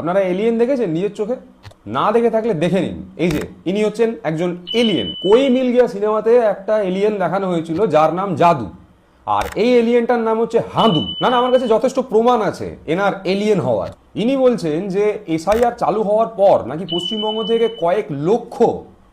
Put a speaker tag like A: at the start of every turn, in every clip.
A: আপনারা এলিয়েন দেখেছেন নিজের চোখে? না দেখে থাকলে দেখে নিন। এই যে, ইনি হচ্ছেন একজন এলিয়েন কই মিল গিয়া সিনেমাতে একটা এলিয়েন দেখানো হয়েছিল, যার নাম জাদু। আর এই এলিয়েনটার নাম হচ্ছে হাঁদু। না না, আমার কাছে যথেষ্ট প্রমাণ আছে, এনার এলিয়েন হওয়ার। ইনি বলছেন যে, এসআইআর চালু হওয়ার পর নাকি পশ্চিমবঙ্গ থেকে কয়েক লক্ষ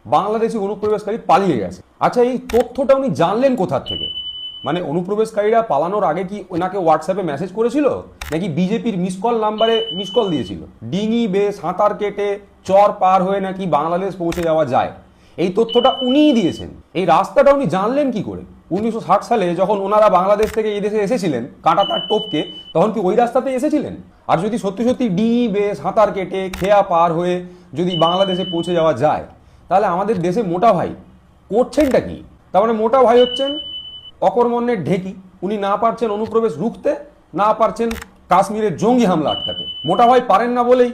A: বাংলাদেশি অনুপ্রবেশকারী পালিয়ে গেছে। আচ্ছা এই তথ্যটা উনি জানলেন কোথার থেকে? মানে অনুপ্রবেশকারীরা পালানোর আগে কি ওনাকে হোয়াটসঅ্যাপে মেসেজ করেছিল? নাকি বিজেপির মিস কল নাম্বারে মিস কল দিয়েছিল? ডিঙি বে সাঁতার কেটে, চর পার হয়ে নাকি বাংলাদেশ পৌঁছে যাওয়া যায়? এই তথ্যটা উনিই দিয়েছেন। এই রাস্তাটা উনি জানলেন কি করে? উনিশশো ষাট সালে যখন ওনারা বাংলাদেশ থেকে এই দেশে এসেছিলেন কাঁটা তার টোপকে, তখন কি ওই রাস্তাতে এসেছিলেন? আর যদি সত্যি সত্যি ডিঙি বে সাঁতার কেটে, খেয়া পার হয়ে যদি বাংলাদেশে পৌঁছে যাওয়া যায়, তাহলে আমাদের দেশে মোটা ভাই করছেনটা কি? তার মানে মোটা ভাই হচ্ছেন অকর্মণ্যের ঢেকি, উনি না পারছেন অনুপ্রবেশ রুখতে, না পারছেন কাশ্মীরের জঙ্গি হামলা আটকাতে। মোটা ভাই পারেন না বলেই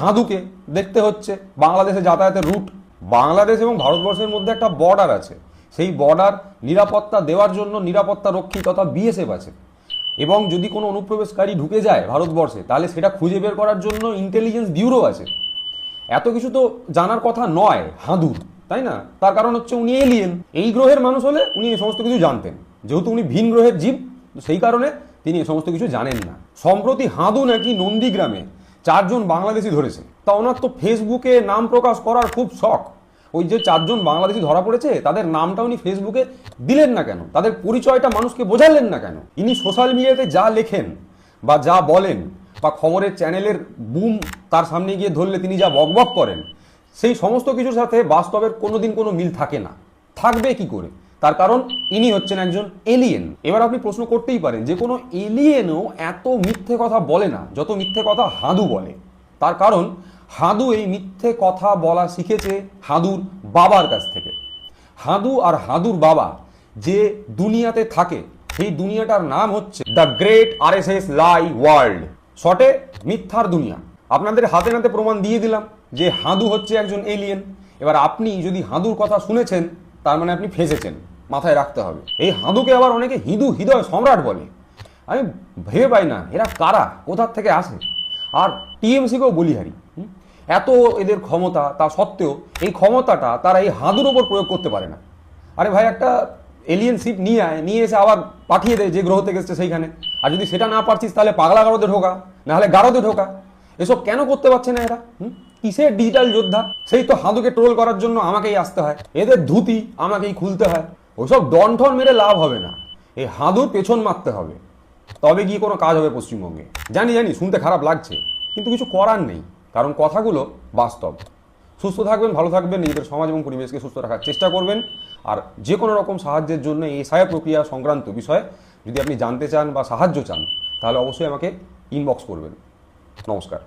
A: হাঁদুকে দেখতে হচ্ছে বাংলাদেশে যাতায়াতের রুট। বাংলাদেশ এবং ভারতবর্ষের মধ্যে একটা বর্ডার আছে। সেই বর্ডার নিরাপত্তা দেওয়ার জন্য নিরাপত্তা রক্ষী তথা বিএসএফ আছে। এবং যদি কোনো অনুপ্রবেশকারী ঢুকে যায় ভারতবর্ষে, তাহলে সেটা খুঁজে বের করার জন্য ইন্টেলিজেন্স ব্যুরো আছে। এত কিছু তো জানার কথা নয় হাঁদুর। তাই না? তার কারণ হচ্ছে উনি এলিয়েন এই গ্রহের মানুষ হলে উনি এই সমস্ত কিছু জানতেন। যেহেতু উনি ভিন গ্রহের জীব সেই কারণে তিনি সমস্ত কিছু জানেন না। সম্প্রতি হাঁদু নাকি নন্দীগ্রামে চারজন বাংলাদেশি ধরেছে। তা ওনার তো ফেসবুকে নাম প্রকাশ করার খুব শখ। ওই যে চারজন বাংলাদেশি ধরা পড়েছে, তাদের নামটা উনি ফেসবুকে দিলেন না কেন? তাদের পরিচয়টা মানুষকে বোঝালেন না কেন? ইনি সোশ্যাল মিডিয়াতে যা লেখেন বা যা বলেন বা খবরের চ্যানেলের বুম তার সামনে গিয়ে ধরলে তিনি যা বকবক করেন সেই সমস্ত কিছুর সাথে বাস্তবের কোনোদিন কোনো মিল থাকে না। থাকবে কি করে? তার কারণ ইনি হচ্ছেন একজন এলিয়েন এবার আপনি প্রশ্ন করতেই পারেন, যে কোনো এলিয়েনও এত মিথ্যে কথা বলে না, যত মিথ্যে কথা হাঁদু বলে। তার কারণ হাঁদু এই মিথ্যে কথা বলা শিখেছে হাঁদুর বাবার কাছ থেকে। হাঁদু আর হাঁদুর বাবা যে দুনিয়াতে থাকে, সেই দুনিয়াটার নাম হচ্ছে the great R S S lie world শর্টে, মিথ্যার দুনিয়া। আপনাদের হাতে নাতে প্রমাণ দিয়ে দিলাম। যে হাঁদু হচ্ছে একজন এলিয়েন এবার আপনি যদি হাঁদুর কথা শুনেছেন, তার মানে আপনি ফেঁসেছেন, মাথায় রাখতে হবে। এই হাঁদুকে আবার অনেকে হিঁদু হৃদয় সম্রাট বলে। আমি ভেবে পাই না, এরা কারা, কোথার থেকে আসে? আর টিএমসিকেও বলি হারি? এত এদের ক্ষমতা, তা সত্ত্বেও এই ক্ষমতাটা তারা এই হাঁদুর ওপর প্রয়োগ করতে পারে না। আরে ভাই, একটা এলিয়েন শিপ নিয়ে আয়, নিয়ে এসে আবার পাঠিয়ে দেয় যে গ্রহ থেকে এসছে সেইখানে। আর যদি সেটা না পারছিস, তাহলে পাগলা গারদে ঢোকা, নাহলে গারদে ঢোকা। এসব কেন করতে পারছে না এরা, হুম? কিসের ডিজিটাল যোদ্ধা? সেই তো হাঁদুকে ট্রোল করার জন্য আমাকেই আসতে হয়। এদের ধুতি আমাকেই খুলতে হয়। ওইসব ডনঠন মেরে লাভ হবে না। এই হাঁদুর পেছন মারতে হবে। তবে গিয়ে কোনো কাজ হবে পশ্চিমবঙ্গে। জানি জানি, শুনতে খারাপ লাগছে। কিন্তু কিছু করার নেই। কারণ কথাগুলো বাস্তব। সুস্থ থাকবেন, ভালো থাকবেন, নিজেদের সমাজ এবং পরিবেশকে সুস্থ রাখার চেষ্টা করবেন। আর যে কোনো রকম সাহায্যের জন্য এই সায়া প্রক্রিয়া সংক্রান্ত বিষয়ে যদি আপনি জানতে চান বা সাহায্য চান, তাহলে অবশ্যই আমাকে ইনবক্স করবেন। নমস্কার।